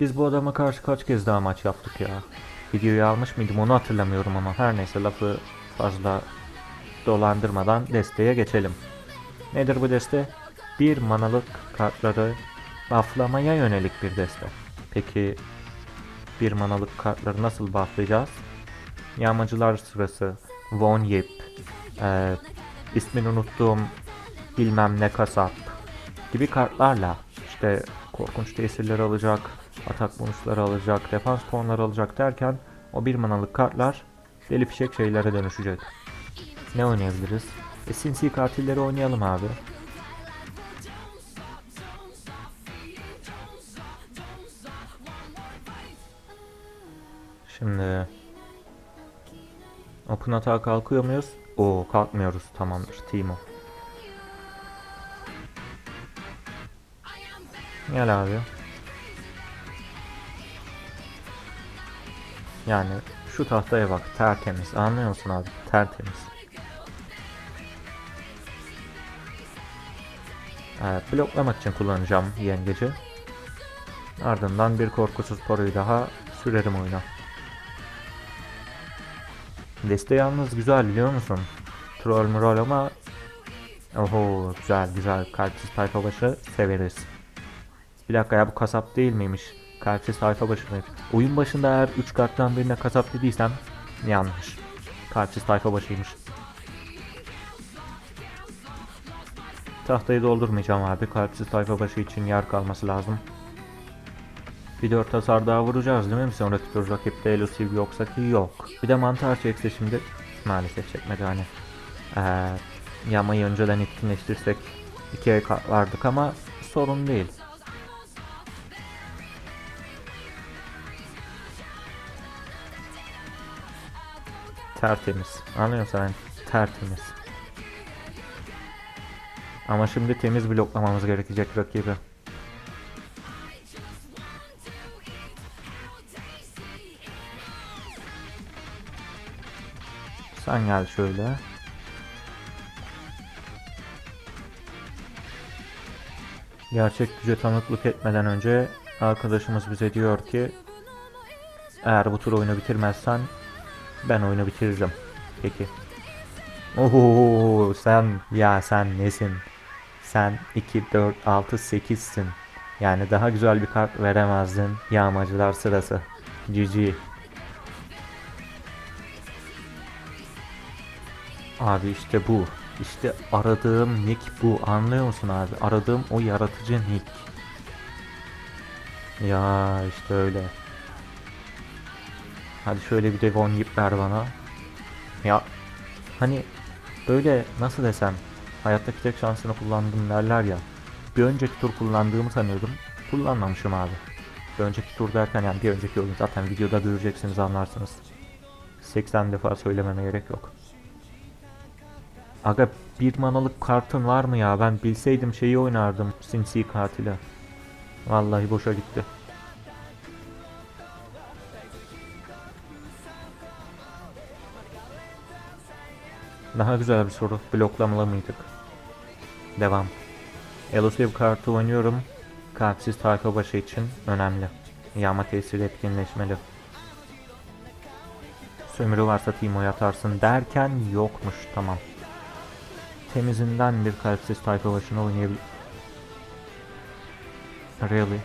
Biz bu adama karşı kaç kez daha maç yaptık ya. Videoyu almış mıydım onu hatırlamıyorum ama her neyse lafı fazla dolandırmadan desteğe geçelim. Nedir bu deste? Bir manalık kartları bufflamaya yönelik bir deste. Peki bir manalık kartları nasıl bufflayacağız? Yağmacılar sırası, Von Yip, eee, ismini unuttuğum bilmem ne kasap gibi kartlarla işte korkunç tesirleri alacak, atak bonusları alacak, defans puanları alacak derken o bir manalık kartlar deli fişek şeylere dönüşecek. Ne oynayabiliriz? E, sinsi katilleri oynayalım abi. Şimdi Open atağa kalkıyor muyuz? Oo kalkmıyoruz. Tamamdır. Timo. Gel abi. Yani şu tahtaya bak tertemiz. Anlıyor musun abi? Tertemiz. Evet, bloklamak için kullanacağım yengeci. Ardından bir korkusuz poroyu daha sürerim oyuna. Deste yalnız güzel biliyor musun? Troll murol ama Oho güzel güzel kalpsiz tayfa başı severiz. Bir dakika ya bu kasap değil miymiş? Kalpsiz tayfa başı mıymış? Oyun başında eğer 3 karttan birine kasap dediysem yanlış. Kalpsiz tayfa başıymış. Tahtayı doldurmayacağım abi. Kalpsiz tayfa başı için yer kalması lazım. Bir dört hasar daha vuracağız değil mi? Bir sonraki tur rakipte elusive yoksa ki yok. Bir de mantar çekse şimdi maalesef çekmedi hani. Ee, yamayı önceden etkinleştirsek ikiye katlardık ama sorun değil. Tertemiz. Anlıyorsun sen tertemiz. Ama şimdi temiz bloklamamız gerekecek rakibi. Sen gel şöyle. Gerçek güce tanıklık etmeden önce arkadaşımız bize diyor ki eğer bu tur oyunu bitirmezsen ben oyunu bitiririm. Peki. Oho sen ya sen nesin? Sen 2 4 6 8'sin. Yani daha güzel bir kart veremezdin. Yağmacılar sırası. GG. Abi işte bu. İşte aradığım nick bu. Anlıyor musun abi? Aradığım o yaratıcı nick. Ya işte öyle. Hadi şöyle bir de Yip ver bana. Ya hani böyle nasıl desem hayattaki tek şansını kullandım derler ya. Bir önceki tur kullandığımı sanıyordum. Kullanmamışım abi. Bir önceki tur derken yani bir önceki oyun zaten videoda göreceksiniz anlarsınız. 80 defa söylememe gerek yok. Aga bir manalık kartın var mı ya? Ben bilseydim şeyi oynardım. Sinsi katili. Vallahi boşa gitti. Daha güzel bir soru. Bloklamalı mıydık? Devam. Elusive kartı oynuyorum. Kalpsiz tayfa başı için önemli. Yağma tesiri etkinleşmeli. Sömürü varsa Timo'ya atarsın derken yokmuş tamam. Temizinden bir kalpsiz tayfa başına oynayabilir. Really?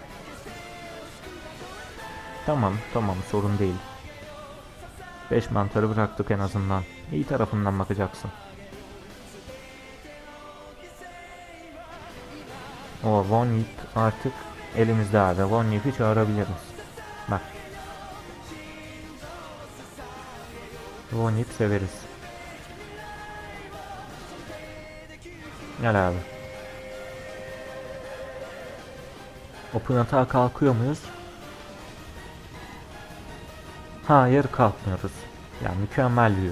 Tamam tamam sorun değil. 5 mantarı bıraktık en azından. İyi tarafından bakacaksın. O Von Yip artık elimizde abi. Von Yip'i çağırabiliriz. Bak. Von Yip severiz. Gel abi. Open atağa kalkıyor muyuz? Hayır kalkmıyoruz. Ya mükemmel bir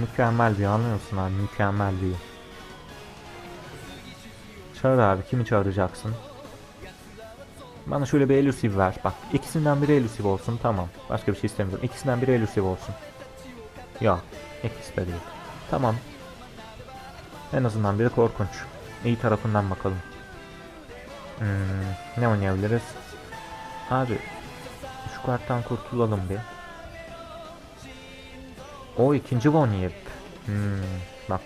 Mükemmel bir anlıyorsun abi mükemmel bir Çağır abi kimi çağıracaksın? Bana şöyle bir elusive ver. Bak ikisinden biri elusive olsun tamam. Başka bir şey istemiyorum. İkisinden biri elusive olsun. Yok ikisi de değil. Tamam. En azından biri korkunç. İyi tarafından bakalım. Hmm, ne oynayabiliriz? Abi bu karttan kurtulalım bir. O ikinci Von Yip. Hmm, bak.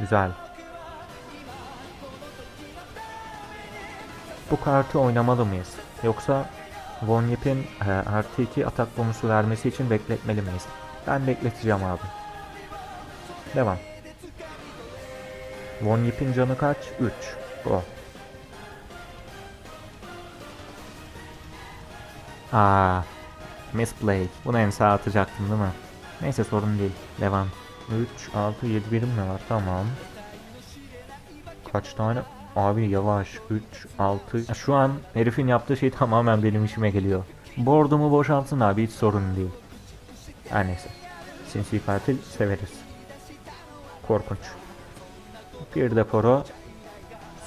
Güzel. Bu kartı oynamalı mıyız? Yoksa Von Yip'in e, artı 2 atak bonusu vermesi için bekletmeli miyiz? Ben bekleteceğim abi. Devam. Von Yip'in canı kaç? 3. Go. Aa, misplay. Bunu en sağa atacaktım değil mi? Neyse sorun değil. Devam. 3, 6, 7 birim mi var? Tamam. Kaç tane? Abi yavaş. 3, 6. Şu an herifin yaptığı şey tamamen benim işime geliyor. Board'umu boşaltın abi hiç sorun değil. Her neyse. Sinsi katil severiz. Korkunç. Bir de poro.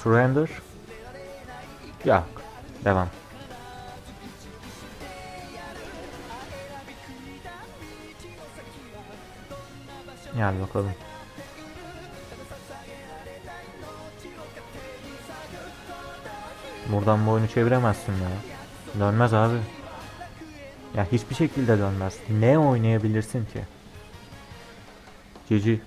Surrender. Yok. Devam. Gel bakalım. Buradan bu oyunu çeviremezsin ya. Dönmez abi. Ya hiçbir şekilde dönmez. Ne oynayabilirsin ki? Cici.